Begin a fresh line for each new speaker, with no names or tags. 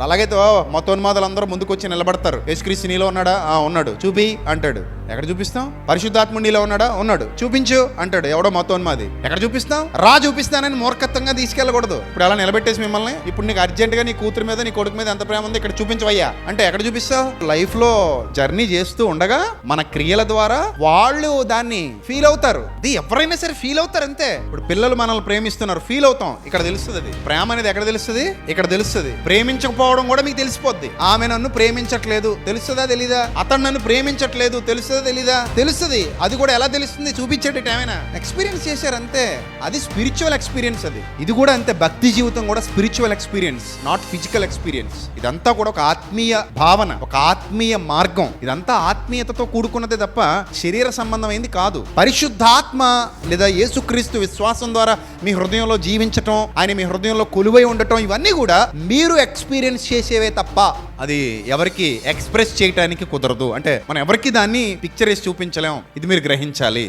ఇప్పుడు అలాగైతే మొత్తం మతోన్మాదులు అందరూ ముందుకు వచ్చి నిలబడతారు. యేసుక్రీస్తు నీలో ఉన్నాడా? ఆ ఉన్నాడు. చూపి అంటాడు. ఎక్కడ చూపిస్తాం? పరిశుద్ధాత్మ నీలో ఉన్నాడా? ఉన్నాడు. చూపించు అంటాడు. ఎవడో మతోన్మాది. ఎక్కడ చూపిస్తాం? రా చూపిస్తానని మూర్ఖత్వంగా తీసుకెళ్ళకూడదు. ఇప్పుడు అలా నిలబెట్టేసి మిమ్మల్ని ఇప్పుడు నీకు అర్జెంట్గా నీ కూతురు మీద నీ కొడుకు మీద ఎంత ప్రేమ ఉంది ఇక్కడ చూపించవయ్యా. అంటే ఎక్కడ చూపిస్తావు? లైఫ్లో జర్నీ చేస్తూ ఉండగా మన క్రియల ద్వారా వాళ్ళు దాన్ని ఫీల్ అవుతారు. ఇది ఎవరైనా సరే ఫీల్ అవుతారు అంతే. ఇప్పుడు పిల్లలు మనల్ని ప్రేమిస్తున్నారు. ఫీల్ అవుతాం. ఇక్కడ తెలుస్తుంది అది. ప్రేమ అనేది ఎక్కడ తెలుస్తుంది? ఇక్కడ తెలుస్తుంది. ప్రేమించకపోవడం కూడా మీకు తెలిసిపోద్ది. ఆమె నన్ను ప్రేమించట్లేదు. తెలుస్తుందా తెలీదా? అతను నన్ను ప్రేమించట్లేదు. తెలుస్తుందో తెలీదా? తెలుస్తుంది. అది కూడా ఎలా తెలుస్తుంది చూపించేటట్టు ఏమైనా ఎక్స్పీరియన్స్ చేశారు అంతే. అది స్పిరిచువల్ ఎక్స్పీరియన్స్ అది. ఇది కూడా అంతే. భక్తి జీవితం కూడా spiritual experience not physical experience ఇదంతా కూడా ఒక ఆత్మీయ భావన ఒక ఆత్మీయ మార్గం. ఇదంతా ఆత్మీయతతో కూడుకున్నదే తప్ప శరీర సంబంధమైంది కాదు. పరిశుద్ధాత్మ లేదా యేసుక్రీస్తు విశ్వాసం ద్వారా మీ హృదయంలో జీవించటం ఆయన మీ హృదయంలో కొలువై ఉండటం ఇవన్నీ కూడా మీరు ఎక్స్పీరియన్స్ చేసేవే తప్ప అది ఎవరికి ఎక్స్ప్రెస్ చేయడానికి కుదరదు. అంటే మనం ఎవరికి దాన్ని పిక్చర్ వేసి చూపించలేం. ఇది మీరు గ్రహించాలి.